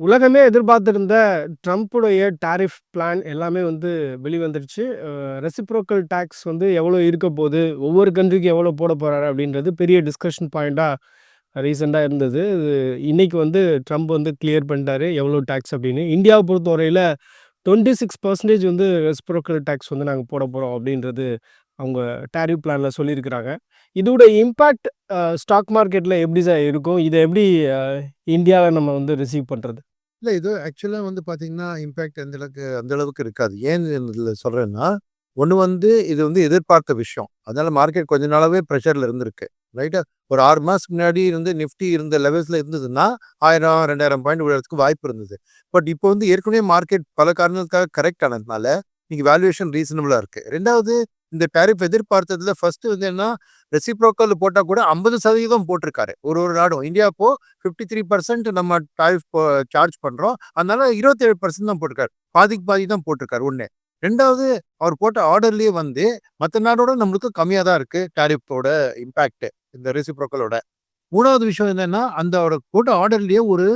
உலகமே எதிர்பார்த்துருந்த ட்ரம்ப்புடைய tariff plan எல்லாமே வந்து வெளிவந்துருச்சு. ரெசிப்ரோக்கல் டேக்ஸ் வந்து எவ்வளோ இருக்க போகுது ஒவ்வொரு கண்ட்ரிக்கு எவ்வளோ போட போகிறாரு அப்படின்றது பெரிய டிஸ்கஷன் பாயிண்ட்டாக ரீசெண்டாக இருந்தது. இது இன்றைக்கி வந்து ட்ரம்ப் வந்து கிளியர் பண்ணிட்டாரு. எவ்வளோ டேக்ஸ் அப்படின்னு. இந்தியாவை பொறுத்தவரையில் டுவெண்ட்டி சிக்ஸ் பர்சன்டேஜ் வந்து ரெசிப்ரோக்கல் டேக்ஸ் வந்து நாங்கள் போட போகிறோம் அப்படின்றது அவங்க டாரிஃப் பிளானில் சொல்லியிருக்கிறாங்க. இதோட இம்பேக்ட் ஸ்டாக் மார்க்கெட்டில் எப்படி சார் இருக்கும்? இதை எப்படி இந்தியாவில் நம்ம வந்து ரிசீவ் பண்ணுறது இல்ல இது ஆக்சுவலா வந்து பார்த்தீங்கன்னா, இம்பேக்ட் அந்த அளவுக்கு அந்த அளவுக்கு இருக்காது. ஏன் இதுல சொல்றேன்னா, ஒண்ணு வந்து இது வந்து எதிர்பார்த்த விஷயம். அதனால மார்க்கெட் கொஞ்ச நாளாவே பிரஷர்ல இருந்திருக்கு. ரைட்டா? ஒரு 6 மாசத்துக்கு முன்னாடி இருந்து நிஃப்டி இருந்த லெவல்ஸ்ல இருந்ததுன்னா, 1000, 2000 பாயிண்ட் விழறதுக்கு வாய்ப்பு இருந்தது. பட் இப்போ வந்து ஏற்கனவே மார்க்கெட் பல காரணங்களுக்காக கரெக்ட் ஆனதுனால, இன்னைக்கு வேல்யூவேஷன் ரீசனபிளா இருக்கு. 2வது இந்த டாரிஃப் எதிர்பார்த்ததுல ஃபர்ஸ்ட் வந்து என்ன ரெசிப்ரோக்கல் போட்டா கூட 50% போட்டிருக்காரு. ஒரு ஒரு நாடும். இந்தியா இப்போ 53% நம்ம டாரிஃப் சார்ஜ் பண்றோம். அதனால 27% தான் போட்டிருக்காரு. பாதிக்கு பாதி தான் போட்டிருக்காரு 1. 2வது அவர் போட்ட ஆர்டர்லயே வந்து மற்ற நாடோட நம்மளுக்கு கம்மியா தான் இருக்கு டாரிஃபோட இம்பாக்ட். இந்த ரெசிப்ரோக்கலோட. மூணாவது விஷயம் என்னன்னா, அந்த அவர் போட்ட ஆர்டர்லயே ஒரு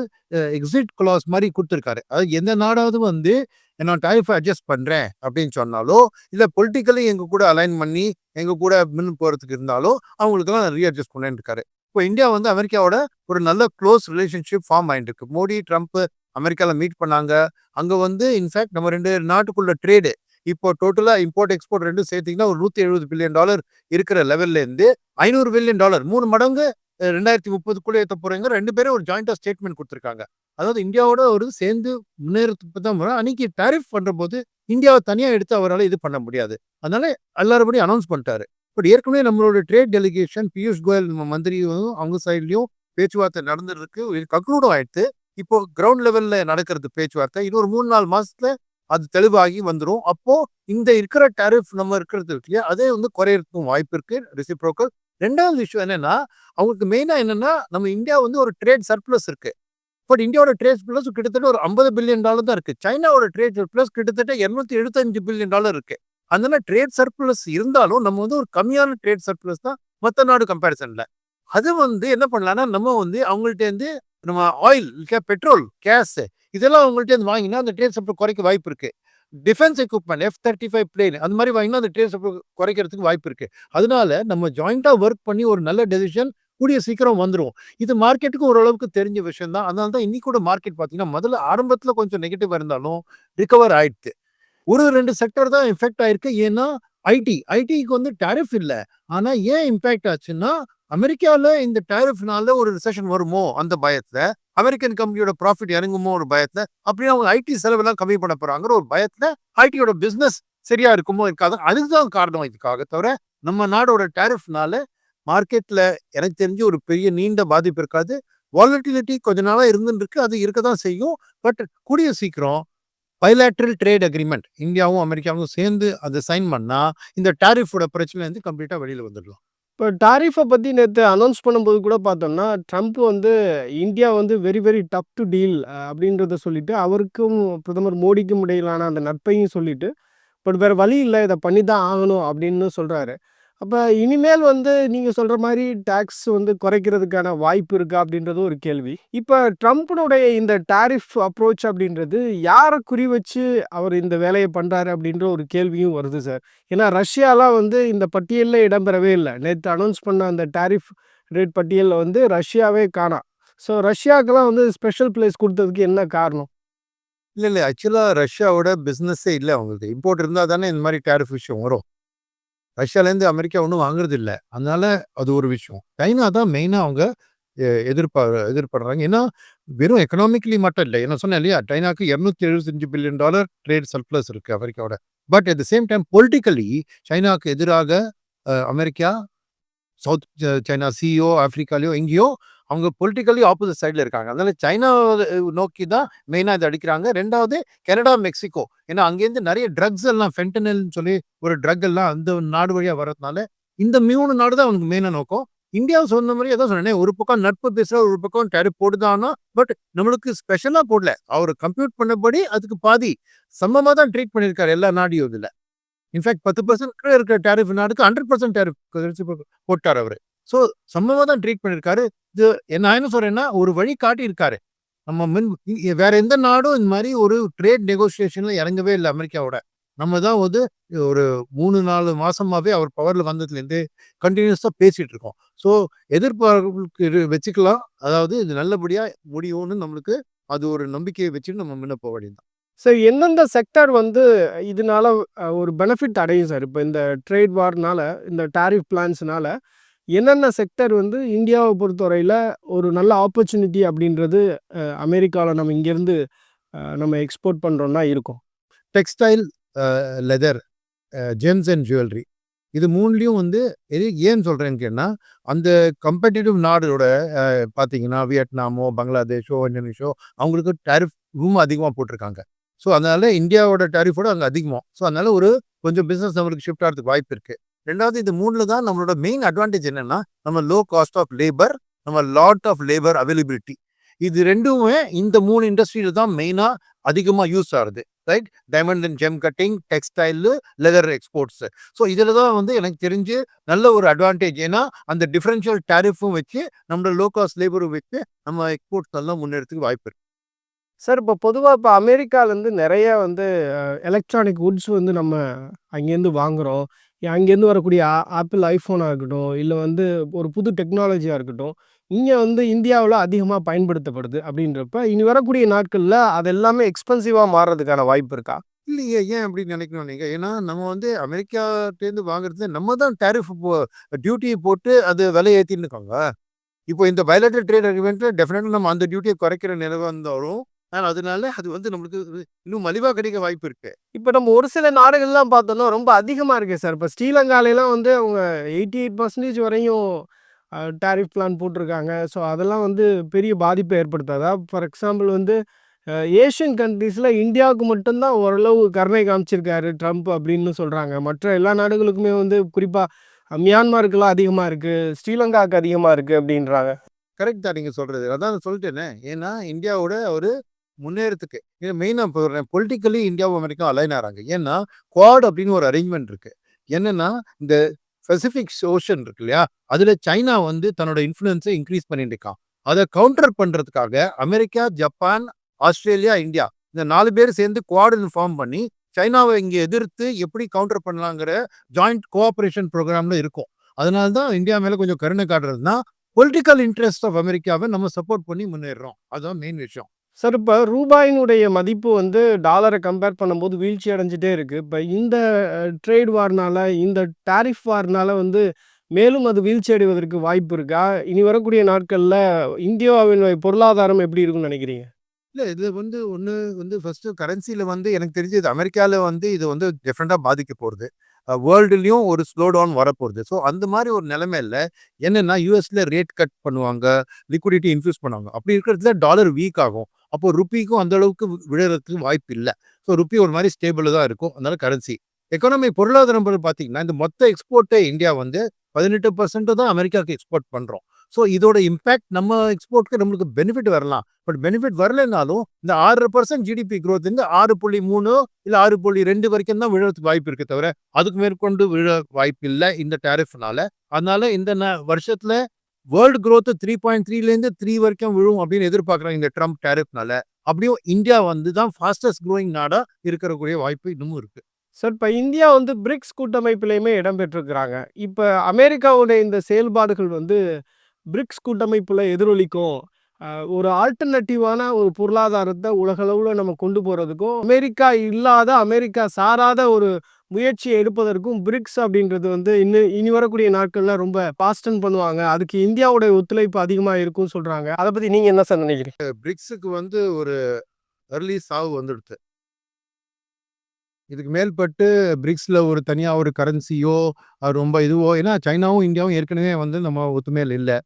எக்ஸிட் கிளாஸ் மாதிரி கொடுத்துருக்காரு அதாவது எந்த நாடாவது வந்து நான் டாரிஃப் அட்ஜஸ்ட் பண்ணுறேன் அப்படின்னு சொன்னாலோ, இல்லை பொலிட்டிக்கலி எங்கள் கூட அலைன் பண்ணி எங்கள் கூட மின் போகிறதுக்கு இருந்தாலோ, அவங்களுக்கெல்லாம் நான் ரீஅட்ஜஸ்ட் பண்ணேன்னு இருக்காரு. இப்போ இந்தியா வந்து அமெரிக்காவோட ஒரு நல்ல க்ளோஸ் ரிலேஷன்ஷிப் ஃபார்ம் ஆயிட்டிருக்கு. மோடி, ட்ரம்ப் அமெரிக்காவில் மீட் பண்ணாங்க. அங்கே வந்து இன்ஃபேக்ட் நம்ம ரெண்டு நாட்டுக்குள்ள ட்ரேடு இப்போ டோட்டலாக இம்போர்ட், எக்ஸ்போர்ட் ரெண்டும் சேர்த்திங்கன்னா ஒரு $170 பில்லியன் டாலர் இருக்கிற லெவல்லேருந்து ஐநூறு பில்லியன் டாலர் மூணு மடங்கு ரெண்டாயிரத்தி முப்பதுக்குள்ளே ஏற்ற போகிறவங்க ரெண்டு பேரும் ஒரு ஜாயிண்டாக ஸ்டேட்மெண்ட் கொடுத்துருக்காங்க அதாவது இந்தியாவோட ஒரு சேர்ந்து முன்னேறத்துக்கு தான் வரும் அன்னைக்கு டாரிஃப் பண்ணுறபோது இந்தியாவை தனியாக எடுத்து அவரால் இது பண்ண முடியாது. அதனால எல்லார்படியும் அனௌன்ஸ் பண்ணிட்டாரு. பட் ஏற்கனவே நம்மளோட ட்ரேட் டெலிகேஷன் பியூஷ் கோயல் நம்ம மந்திரியும் அவங்க சைட்லயும் பேச்சுவார்த்தை நடந்துருக்கு. கக்ளூடும் கன்க்ளூடும் ஆயிடுத்து. இப்போ கிரவுண்ட் லெவலில் நடக்கிறது பேச்சுவார்த்தை. இன்னொரு 3, 4 மாசத்துல அது தெளிவாகி வந்துடும் அப்போ இந்த இருக்கிற டாரிஃப் நம்ம இருக்கிறது இல்லையா? அதே வந்து குறையறதுக்கும் வாய்ப்பு இருக்கு ரெசிப்ரோக்கல். ரெண்டாவது விஷயம் என்னன்னா, அவங்களுக்கு மெயினாக என்னன்னா, நம்ம இந்தியா வந்து ஒரு ட்ரேட் சர்ப்ளஸ் இருக்கு. பட் இந்தியாவோட ட்ரேட் சர்ப்ளஸ் கிட்டத்தட்ட ஒரு $50 பில்லியன் டாலர் தான் இருக்குது சைனாவோட ட்ரேட் சர்ப்ளஸ் கிட்டத்தட்ட $275 பில்லியன் டாலர் இருக்கு. அதனால ட்ரேட் சர்ப்ளஸ் இருந்தாலும் நம்ம வந்து ஒரு கம்மியான ட்ரேட் சர்ப்ளஸ் தான் மற்ற நாடு கம்பேரிசனில் அது வந்து என்ன பண்ணலாம்னா, நம்ம வந்து அவங்கள்ட்டேருந்து நம்ம ஆயில், பெட்ரோல், கேஸ் இதெல்லாம் அவங்கள்ட்டேருந்து வாங்கினா அந்த ட்ரேட் சப்ளை குறைக்க வாய்ப்பு இருக்கு. Defence equipment F thirty five plane அந்த மாதிரி வாங்கினா அந்த ட்ரேட் சப்ளை குறைக்கிறதுக்கு வாய்ப்பு இருக்கு. அதனால நம்ம ஜாயிண்ட்டாக ஒர்க் பண்ணி ஒரு நல்ல டெசிஷன் கூடிய சீக்கிரம் வந்துடும் இது மார்க்கெட்டுக்கு ஓரளவுக்கு தெரிஞ்ச விஷயம் தான். அதனால தான் இன்னைக்கு கூட மார்க்கெட் பார்த்தீங்கன்னா, முதல்ல ஆரம்பத்தில் கொஞ்சம் நெகட்டிவ் இருந்தாலும் ரிகவர் ஆயிடுச்சு ஒரு ரெண்டு செக்டர் தான் எஃபெக்ட் ஆயிருக்கு. ஏன்னா ஐடி. ஐடிக்கு வந்து டேரிஃப் இல்லை ஆனால் ஏன் இம்பேக்ட் ஆச்சுன்னா, அமெரிக்காவில் இந்த டேரிஃப்னால ஒரு ரிசெஷன் வருமோ அந்த பயத்தில் அமெரிக்கன் கம்பெனியோட ப்ராஃபிட் இறங்குமோ ஒரு பயத்தில் அப்படியே அவங்க ஐடி செலவெல்லாம் கம்மி பண்ண போகிறாங்கிற ஒரு பயத்தில் ஐடியோட பிஸ்னஸ் சரியா இருக்குமோ இருக்காது அதுதான் காரணம் இதுக்காக தவிர, நம்ம நாடோட டேரிஃப்னால மார்க்கெட்டில் எனக்கு தெரிஞ்சு ஒரு பெரிய நீண்ட பாதிப்பு இருக்காது. வாலட்டிலிட்டி கொஞ்ச நாளாக இருந்துன்னு இருக்கு. அது இருக்க தான் செய்யும். பட் கூடிய சீக்கிரம் பைலாட்ரல் ட்ரேட் அக்ரிமெண்ட் இந்தியாவும், அமெரிக்காவும் சேர்ந்து அதை சைன் பண்ணால் இந்த டாரிஃப்போட வந்து கம்ப்ளீட்டாக வெளியில் வந்துடலாம். இப்போ டாரிஃபை பற்றி நேற்று அனௌன்ஸ் பண்ணும்போது கூட பார்த்தோம்னா, ட்ரம்ப் வந்து இந்தியா வந்து very very tough to deal அப்படின்றத சொல்லிட்டு, அவருக்கும் பிரதமர் மோடிக்கும் இடையிலான அந்த நட்பையும் சொல்லிட்டு, பட் வேறு வழி இல்லை இதை பண்ணி தான் ஆகணும் அப்படின்னு சொல்கிறாரு அப்போ இனிமேல் வந்து நீங்கள் சொல்கிற மாதிரி டேக்ஸ் வந்து குறைக்கிறதுக்கான வாய்ப்பு இருக்கா? அப்படின்றது ஒரு கேள்வி. இப்போ ட்ரம்ப்னுடைய இந்த டாரிஃப் அப்ரோச் அப்படின்றது யாரை குறி வச்சு அவர் இந்த வேலையை பண்ணுறாரு அப்படின்ற ஒரு கேள்வியும் வருது சார். ஏன்னா ரஷ்யாலாம் வந்து இந்த பட்டியலில் இடம்பெறவே இல்லை நேற்று அனௌன்ஸ் பண்ண அந்த டாரிஃப் ரேட் பட்டியலில் வந்து ரஷ்யாவே காணாம் ஸோ ரஷ்யாவுக்கெல்லாம் வந்து ஸ்பெஷல் பிளேஸ் கொடுத்ததுக்கு என்ன காரணம்? இல்லை இல்லை ஆக்சுவலாக ரஷ்யாவோட பிஸ்னஸ்ஸே இல்லை அவங்களுக்கு. இம்போர்ட் இருந்தால் தானே இந்த மாதிரி டேரிஃப் விஷயம் வரும். ரஷ்யாலேருந்து அமெரிக்கா ஒன்றும் வாங்குறது இல்லை அதனால அது ஒரு விஷயம். சைனா தான் மெயினாக அவங்க எ எதிர்பா எதிர்படுறாங்க. ஏன்னா, வெறும் எக்கனாமிக்கலி மட்டும் இல்லை என்ன சொன்னேன் இல்லையா? சைனாக்கு $275 பில்லியன் டாலர் ட்ரேட் சர்ப்ளஸ் இருக்கு அமெரிக்காவோட. But at the same time politically சைனாக்கு எதிராக அமெரிக்கா, சவுத் சைனா சிஇஓ ஆப்பிரிக்காலயோ எங்கேயோ அவங்க பொலிட்டிக்கலி ஆப்போசிட் சைடில் இருக்காங்க. அதனால சைனா நோக்கி தான் மெயினாக இதை அடிக்கிறாங்க. ரெண்டாவது கனடா, மெக்சிகோ. ஏன்னா அங்கேருந்து நிறைய ட்ரக்ஸ் எல்லாம் ஃபென்டனல்னு சொல்லி ஒரு ட்ரக் எல்லாம் அந்த நாடு வழியாக வர்றதுனால இந்த மூணு நாடு தான் அவனுக்கு மெயினாக நோக்கம். இந்தியாவை சொன்ன மாதிரி ஏதோ சொன்னேனே, ஒரு பக்கம் நட்பு பேசுகிற ஒரு பக்கம் டேரிப் போடுதான்னா, பட் நம்மளுக்கு ஸ்பெஷலாக போடல. அவர் கம்ப்யூட் பண்ணபடி அதுக்கு பாதி சமமாக தான் ட்ரீட் பண்ணியிருக்காரு எல்லா நாடையும் இதுல. இன்ஃபாக்ட் 10% கீழ இருக்கிற டேரிஃப் நாடுக்கு 100% டாரிஃப் ரெசிப்ரோக்கல் போட்டாரு அவரு. ஸோ சமமாக தான் ட்ரீட் பண்ணியிருக்காரு. இது நான் என்ன சொல்றேன்னா, ஒரு வழி காட்டியிருக்காரு. நம்ம மின் வேற எந்த நாடும் இந்த மாதிரி ஒரு ட்ரேட் நெகோசியேஷன்ல இறங்கவே இல்லை அமெரிக்காவோட. நம்ம தான் வந்து ஒரு மூணு நாலு மாசமாவே அவர் பவர்ல வந்ததுலேருந்து கண்டினியூஸா பேசிட்டு இருக்கோம். ஸோ எதிர்பார்ப்புக்கு வச்சுக்கலாம். அதாவது இது நல்லபடியா முடியும்னு நம்மளுக்கு அது ஒரு நம்பிக்கையை வச்சுட்டு நம்ம முன்ன போக வேண்டியது சார் எந்தெந்த செக்டார் வந்து இதனால ஒரு பெனிஃபிட் அடையும் சார் இப்போ இந்த ட்ரேட் வார்னால இந்த டாரிஃப் பிளான்ஸ்னால என்னென்ன செக்டர் வந்து இந்தியாவை பொறுத்தவரையில் ஒரு நல்ல ஆப்பர்ச்சுனிட்டி அப்படின்றது அமெரிக்காவில் நம்ம இங்கேருந்து நம்ம எக்ஸ்போர்ட் பண்ணுறோன்னா இருக்கும். Textile leather gems and jewellery இது மூணுலேயும் வந்து எது ஏன்னு சொல்கிறேன்னு கேட்டால் அந்த கம்பெட்டிட்டிவ் நாடோட பார்த்தீங்கன்னா வியட்நாமோ பங்களாதேஷோ இந்தோனேஷோ அவங்களுக்கு டேரிஃப் ரொம்ப அதிகமாக போட்டிருக்காங்க. ஸோ அதனால் இந்தியாவோட டேரிஃபோட அங்கே அதிகமாக ஸோ அதனால் ஒரு கொஞ்சம் பிஸ்னஸ் நம்மளுக்கு ஷிஃப்ட் ஆகிறதுக்கு வாய்ப்பு இருக்குது ரெண்டாவது இது மூணில் தான் நம்மளோட மெயின் அட்வான்டேஜ் என்னன்னா நம்ம லோ காஸ்ட் ஆஃப் லேபர் நம்ம லாட் ஆஃப் லேபர் அவைலபிலிட்டி இது ரெண்டுமே இந்த மூணு இண்டஸ்ட்ரியில தான் மெயினாக அதிகமாக யூஸ் ஆகுது. Right diamond and gem cutting textile leather exports so இதில் தான் வந்து எனக்கு தெரிஞ்சு நல்ல ஒரு அட்வான்டேஜ் ஏன்னா அந்த டிஃபரன்ஷியல் டேரிஃபும் வச்சு நம்மளோட லோ காஸ்ட் லேபரும் வச்சு நம்ம எக்ஸ்போர்ட்ஸ் எல்லாம் முன்னெடுத்துக்கு வாய்ப்பு இருக்கு. சார் இப்போ பொதுவாக இப்போ அமெரிக்காலேருந்து நிறைய வந்து எலக்ட்ரானிக் குட்ஸ் வந்து நம்ம அங்கேருந்து வாங்குகிறோம் அங்கேருந்து வரக்கூடிய ஆப்பிள் ஐஃபோனாக இருக்கட்டும் இல்லை வந்து ஒரு புது டெக்னாலஜியாக இருக்கட்டும் இங்கே வந்து இந்தியாவில் அதிகமாக பயன்படுத்தப்படுது அப்படின்றப்ப இனி வரக்கூடிய நாட்களில் அது எல்லாமே எக்ஸ்பென்சிவாக மாறுறதுக்கான வாய்ப்பு இருக்கா? இல்லையே ஏன் அப்படின்னு நினைக்கணும் நீங்கள் ஏன்னா நம்ம வந்து அமெரிக்காட்டேருந்து வாங்குறது நம்ம தான் டேரிஃப் டியூட்டியை போட்டு அது விலை ஏற்றின்னு இருக்காங்க. இப்போ இந்த பயலேட்டர் ட்ரேட் அக்ரிமெண்ட்டில் டெஃபினெட்டாக நம்ம அந்த டியூட்டியை குறைக்கிற நிலவு வந்தாலும் ஆனால் அதனால அது வந்து நம்மளுக்கு இன்னும் மலிவாக கிடைக்க வாய்ப்பு இருக்கு. இப்போ நம்ம ஒரு சில நாடுகள்லாம் பார்த்தோம்னா ரொம்ப அதிகமாக இருக்கு சார். இப்போ ஸ்ரீலங்காலலாம் வந்து அவங்க எயிட்டி எயிட் பர்சன்டேஜ் வரையும் டாரிஃப் பிளான் போட்டிருக்காங்க. ஸோ அதெல்லாம் வந்து பெரிய பாதிப்பை ஏற்படுத்தாதா? ஃபார் எக்ஸாம்பிள் வந்து ஏஷியன் கண்ட்ரீஸில் இந்தியாவுக்கு மட்டும்தான் ஓரளவு கருணை காமிச்சிருக்காரு ட்ரம்ப் அப்படின்னு சொல்கிறாங்க மற்ற எல்லா நாடுகளுக்குமே வந்து குறிப்பாக மியான்மருக்குலாம் அதிகமாக இருக்குது ஸ்ரீலங்காவுக்கு அதிகமாக இருக்குது அப்படின்றாங்க. கரெக்ட் தான் நீங்கள் சொல்கிறது அதான் சொல்லிட்டேனே. ஏன்னா இந்தியாவோட ஒரு முன்னேறத்துக்கு இது மெயினாக சொல்கிறேன் பொலிட்டிக்கலி இந்தியாவும் அமெரிக்கா அலைன் ஆகிறாங்க. ஏன்னா குவாட் அப்படின்னு ஒரு அரேஞ்ச்மெண்ட் இருக்கு. என்னன்னா இந்த பசிபிக் ஓஷன் இருக்கு இல்லையா? அதில் சைனா வந்து தன்னோட இன்ஃப்ளூயன்ஸை இன்க்ரீஸ் பண்ணிட்டு இருக்கான். அதை கவுண்டர் பண்ணுறதுக்காக அமெரிக்கா ஜப்பான் ஆஸ்திரேலியா இந்தியா இந்த நாலு பேர் சேர்ந்து குவாடுன்னு ஃபார்ம் பண்ணி சைனாவை இங்கே எதிர்த்து எப்படி கவுண்டர் பண்ணலாங்கிற ஜாயிண்ட் கோஆப்ரேஷன் ப்ரோக்ராம்ல இருக்கும். அதனால தான் இந்தியா மேலே கொஞ்சம் கருணை காட்டுறதுனா பொலிட்டிக்கல் இன்ட்ரெஸ்ட் ஆஃப் அமெரிக்காவை நம்ம சப்போர்ட் பண்ணி முன்னேறோம். அதுதான் மெயின் விஷயம். சார் இப்போ ரூபாயினுடைய மதிப்பு வந்து டாலரை கம்பேர் பண்ணும்போது வீழ்ச்சி அடைஞ்சிட்டே இருக்குது இப்போ இந்த ட்ரேட் வார்னால இந்த டாரிஃப் வார்னால வந்து மேலும் அது வீழ்ச்சி அடைவதற்கு வாய்ப்பு இருக்கா? இனி வரக்கூடிய நாட்களில் இந்தியாவின் பொருளாதாரம் எப்படி இருக்கும்னு நினைக்கிறீங்க? இல்லை இது வந்து ஒன்று வந்து ஃபஸ்ட்டு கரன்சியில் வந்து எனக்கு தெரிஞ்சு இது அமெரிக்காவில் வந்து இது வந்து டிஃப்ரெண்ட்டாக பாதிக்க போகிறது வேர்ல்டுலேயும் ஒரு ஸ்லோ டவுன் வரப்போகுது. ஸோ அந்த மாதிரி ஒரு நிலைமையில என்னென்னா யூஎஸில் ரேட் கட் பண்ணுவாங்க லிக்விடிட்டி இன்ஃப்யூஸ் பண்ணுவாங்க. அப்படி இருக்கிறதுல டாலர் வீக் ஆகும். அப்போ ருப்பிக்கும் அந்த அளவுக்கு விழுறதுக்கு வாய்ப்பு இல்லை. ஸோ ருப்பி ஒரு மாதிரி ஸ்டேபிள் தான் இருக்கும். அதனால கரன்சி. எக்கானமி பொருளாதாரம் பார்த்தீங்கன்னா இந்த மொத்த எக்ஸ்போர்ட்டை இந்தியா வந்து பதினெட்டு பர்சன்ட் தான் அமெரிக்காவுக்கு எக்ஸ்போர்ட் பண்ணுறோம் ஸோ இதோட இம்பேக்ட் நம்ம எக்ஸ்போர்ட்க்கு நம்மளுக்கு பெனிஃபிட் வரலாம். பட் பெனிஃபிட் வரலைனாலும் இந்த ஆறு பர்சன்ட் ஜிடிபி க்ரோத் வந்து ஆறு புள்ளி மூணு இல்லை ஆறு புள்ளி ரெண்டு வரைக்கும் தான் விழறதுக்கு வாய்ப்பு இருக்கு தவிர அதுக்கு மேற்கொண்டு விழ வாய்ப்பு இல்லை இந்த டேரிஃப்னால அதனால இந்த ந- வருஷத்துல வேர்ல்டு க்ரோத்து த்ரீ பாயிண்ட் த்ரீலேருந்து த்ரீ வரைக்கும் விழும் அப்படின்னு எதிர்பார்க்குறாங்க இந்த ட்ரம்ப் டேரிஃப்னால அப்படியும் இந்தியா வந்து தான் ஃபாஸ்டஸ்ட் க்ரோயிங் நாடாக இருக்கக்கூடிய வாய்ப்பு இன்னமும் இருக்குது சார் இப்போ இந்தியா வந்து பிரிக்ஸ் கூட்டமைப்பிலையுமே இடம்பெற்றிருக்கிறாங்க இப்போ அமெரிக்காவுடைய இந்த செயல்பாடுகள் வந்து பிரிக்ஸ் கூட்டமைப்பில் எதிரொலிக்கும். ஒரு ஆல்டர்னேட்டிவான ஒரு பொருளாதாரத்தை உலகளவில் நம்ம கொண்டு போகிறதுக்கும் அமெரிக்கா இல்லாத அமெரிக்கா சாராத ஒரு முயற்சியை எடுப்பதற்கும் பிரிக்ஸ் அப்படின்றது வந்து இன்னும் இனி வரக்கூடிய நாட்களில் ரொம்ப பாஸ்டன் பண்ணுவாங்க. அதுக்கு இந்தியாவுடைய ஒத்துழைப்பு அதிகமாக இருக்கும்னு சொல்கிறாங்க அதை பற்றி நீங்கள் என்ன சார் நினைக்கிறீங்க? பிரிக்ஸுக்கு வந்து ஒரு அர்லி சாவு வந்துடுது. இதுக்கு மேல்பட்டு பிரிக்ஸில் ஒரு தனியாக ஒரு கரன்சியோ அது ரொம்ப இதுவோ ஏன்னா சைனாவும் இந்தியாவும் ஏற்கனவே வந்து நம்ம ஒத்துமையில் இல்லை.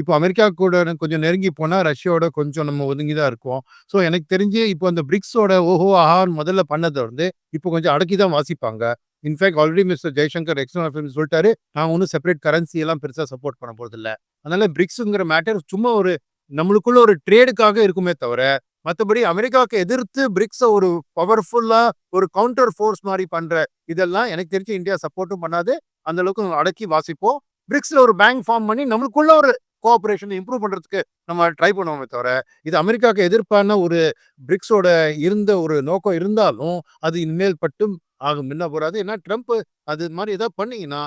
இப்போ அமெரிக்கா கூட கொஞ்சம் நெருங்கி போனால் ரஷ்யாவோட கொஞ்சம் நம்ம ஒதுங்கி தான் இருக்கோம். ஸோ எனக்கு தெரிஞ்சு இப்போ அந்த பிரிக்ஸோட ஓஹோ ஆஹான்னு முதல்ல பண்ணதை வந்து இப்போ கொஞ்சம் அடக்கி தான் வாசிப்பாங்க. In fact already mister Jaishankar external சொல்லிட்டாரு. நான் ஒன்றும் செப்பரேட் கரன்சி எல்லாம் பெருசாக சப்போர்ட் பண்ண போகிறது இல்லை அதனால பிரிக்ஸுங்கிற மேட்டர் சும்மா ஒரு நம்மளுக்குள்ள ஒரு ட்ரேடுக்காக இருக்குமே தவிர மற்றபடி அமெரிக்காவுக்கு எதிர்த்து பிரிக்ஸை ஒரு பவர்ஃபுல்லா ஒரு கவுண்டர் ஃபோர்ஸ் மாதிரி பண்ற இதெல்லாம் எனக்கு தெரிஞ்சு இந்தியா சப்போர்ட்டும் பண்ணாது. அந்த அளவுக்கு அடக்கி வாசிப்போம். பிரிக்ஸ்ல ஒரு பேங்க் ஃபார்ம் பண்ணி நம்மளுக்குள்ள ஒரு கோஆபரேஷன் இம்ப்ரூவ் பண்றதுக்கு நம்ம ட்ரை பண்ணுவோமே தவிர இது அமெரிக்காவுக்கு எதிர்ப்பான ஒரு பிரிக்ஸோட இருந்த ஒரு நோக்கம் இருந்தாலும் அது இனிமேல் பட்டும் ஆகும். முன்ன போறாது? ஏன்னா ட்ரம்ப் அது மாதிரி ஏதாவது பண்ணீங்கன்னா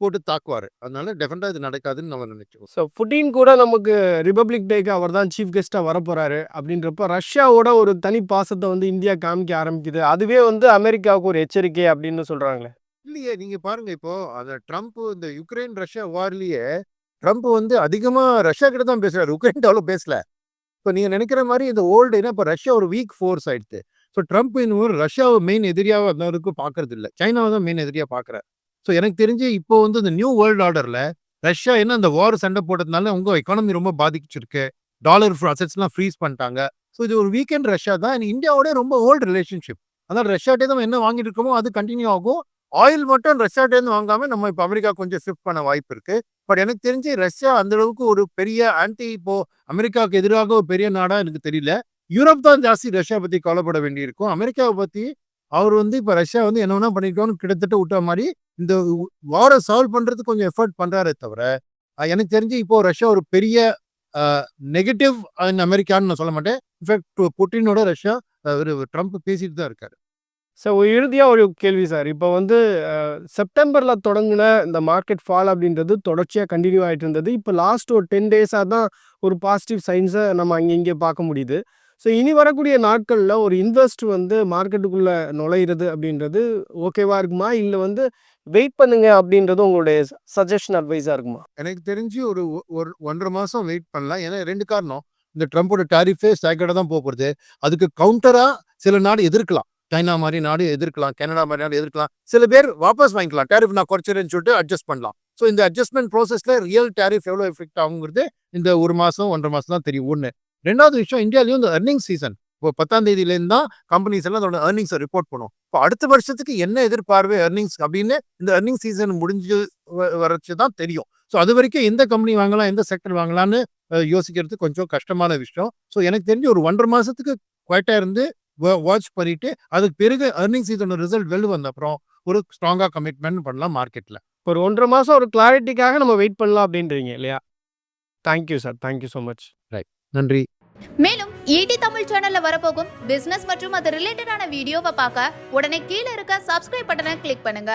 போட்டு தாக்குவாரு. அதனால டெஃபினட்டா இது நடக்காதுன்னு நம்ம நினைக்கிறோம். ஸோ புட்டின் கூட நமக்கு ரிபப்ளிக் டேக்கு அவர் தான் சீஃப் கெஸ்ட்டாக வரப்போறாரு. அப்படின்றப்ப ரஷ்யாவோட ஒரு தனி பாசத்தை வந்து இந்தியா காமிக்க ஆரம்பிக்குது. அதுவே வந்து அமெரிக்காவுக்கு ஒரு எச்சரிக்கை அப்படின்னு சொல்றாங்களே. இல்லையே நீங்க பாருங்க இப்போ அந்த ட்ரம்ப் இந்த யுக்ரைன் ரஷ்யா வார்லயே ட்ரம்ப் வந்து அதிகமாக ரஷ்யா கிட்ட தான் பேசுகிறார் உக்ரைன் அவ்வளோ பேசல. இப்போ நீங்கள் நினைக்கிற மாதிரி இந்த ஓல்டு ஏன்னா இப்போ ரஷ்யா ஒரு வீக் ஃபோர்ஸ் ஆயிடுச்சு. ஸோ ட்ரம்ப் இன்னும் ரஷ்யாவை மெயின் எதிரியாக வந்தவருக்கு பார்க்கறது இல்லை சைனாவை தான் மெயின் எதிரியாக பார்க்குறாரு ஸோ எனக்கு தெரிஞ்சு இப்போ வந்து இந்த நியூ வேர்ல்டு ஆர்டரில் ரஷ்யா என்ன அந்த வார் சண்டை போட்டதுனால உங்கள் எக்கானமி ரொம்ப பாதிச்சிருக்கு. டாலர் அசட்ஸ்லாம் ஃப்ரீஸ் பண்ணிட்டாங்க. ஸோ இது ஒரு வீக்கெண்ட் ரஷ்யா தான். இந்தியாவோட ரொம்ப ஓல்டு ரிலேஷன்ஷிப் அதனால் ரஷ்யாட்டே நம்ம என்ன வாங்கிட்டு இருக்கோமோ அது கண்டினியூ ஆகும். ஆயில் மட்டும் ரஷ்யாட்டேருந்து வாங்காமல் நம்ம இப்போ அமெரிக்கா கொஞ்சம் ஷிஃப்ட் பண்ண வாய்ப்பு இருக்குது பட் எனக்கு தெரிஞ்சு ரஷ்யா அந்த அளவுக்கு ஒரு பெரிய ஆன்டி இப்போ அமெரிக்காவுக்கு எதிராக ஒரு பெரிய நாடாக எனக்கு தெரியல. யூரோப் தான் ஜாஸ்தி ரஷ்யா பற்றி கவலைப்பட வேண்டியிருக்கும். அமெரிக்காவை பற்றி அவர் வந்து இப்போ ரஷ்யா வந்து என்ன வேணா கிட்டத்தட்ட விட்ட மாதிரி இந்த வாரை சால்வ் பண்ணுறதுக்கு கொஞ்சம் எஃபர்ட் பண்ணுறாரே தவிர எனக்கு தெரிஞ்சு இப்போ ரஷ்யா ஒரு பெரிய நெகட்டிவ் அமெரிக்கான்னு நான் சொல்ல மாட்டேன். இன்ஃபேக்ட் புட்டினோட ரஷ்யா ட்ரம்ப் பேசிட்டு தான் இருக்காரு. சார் ஒரு இறுதியாக ஒரு கேள்வி சார். இப்போ வந்து செப்டம்பரில் தொடங்கின இந்த மார்க்கெட் ஃபால் அப்படின்றது தொடர்ச்சியாக கண்டினியூ ஆகிட்டு இருந்தது. இப்போ லாஸ்ட் ஒரு டென் டேஸாக தான் ஒரு பாசிட்டிவ் சைன்ஸை நம்ம அங்கே இங்கே பார்க்க முடியுது. ஸோ இனி வரக்கூடிய நாட்களில் ஒரு இன்வெஸ்ட் வந்து மார்க்கெட்டுக்குள்ளே நுழையிறது அப்படின்றது ஓகேவா இருக்குமா? இல்லை வந்து வெயிட் பண்ணுங்க அப்படின்றது உங்களுடைய சஜஷன் அட்வைஸாக இருக்குமா? எனக்கு தெரிஞ்சு ஒரு ஒ- ஒரு ஒன்றரை மாதம் வெயிட் பண்ணலாம். ஏன்னா ரெண்டு காரணம். இந்த ட்ரம்ப்போட டாரிஃபே ஸ்டாக்கர்டாக தான் போக அதுக்கு கவுண்டராக சில நாடு எதிர்க்கலாம். சைனா மாதிரி நாடு எதிர்க்கலாம் கனடா மாதிரி நாடு எதிர்க்கலாம். சில பேர் வாபஸ் வாங்கிக்கலாம். டேரிஃப் நான் குறைச்சிருன்னு சொல்லிட்டு அட்ஜஸ்ட் பண்ணலாம். ஸோ இந்த அட்ஜஸ்ட்மெண்ட் ப்ராசஸில் ரியல் டேரிஃப் எவ்வளோ எஃபெக்ட் ஆகுங்கிறது இந்த ஒரு மாதம் ஒன்றரை மாதம் தான் தெரியும். ஒன்று ரெண்டாவது விஷயம் இந்தியாலையும் இந்த அர்னிங் சீசன் இப்போ பத்தாம் தேதியிலேருந்து தான் கம்பெனிஸ் எல்லாம் அதோட அர்னிங்ஸை ரிப்போர்ட் பண்ணும். இப்போ அடுத்த வருஷத்துக்கு என்ன எதிர்பார்வை அர்னிங்ஸ் அப்படின்னு இந்த அர்னிங் சீசன் முடிஞ்சு வ- வரைச்சு தான் தெரியும். ஸோ அது வரைக்கும் எந்த கம்பெனி வாங்கலாம் எந்த செக்டர் வாங்கலாம்னு யோசிக்கிறது கொஞ்சம் கஷ்டமான விஷயம். ஸோ எனக்கு தெரிஞ்சு ஒரு ஒன்றரை மாதத்துக்கு குவைட்டா இருந்து வாட்ச் பண்ணிட்டு அதுக்கு பிறகு earnings சீசன் ரிசல்ட் வெளில வந்த அப்புறம் ஒரு ஸ்ட்ராங்கா கமிட்மெண்ட் பண்ணலாம் மார்க்கெட்ல ஒரு ஒன்றரை மாதம் ஒரு கிளாரிட்டிக்காக நம்ம வெயிட் பண்ணலாம் அப்படின்றீங்க இல்லையா? Thank you sir thank you so much நன்றி. மேலும் ஈடி தமிழ் சேனல்ல வரப்போகும் பிசினஸ் மற்றும் அது ரிலேட்டடான வீடியோவை பார்க்க உடனே கீழே இருக்க சப்ஸ்கிரைப் பட்டனை கிளிக் பண்ணுங்க.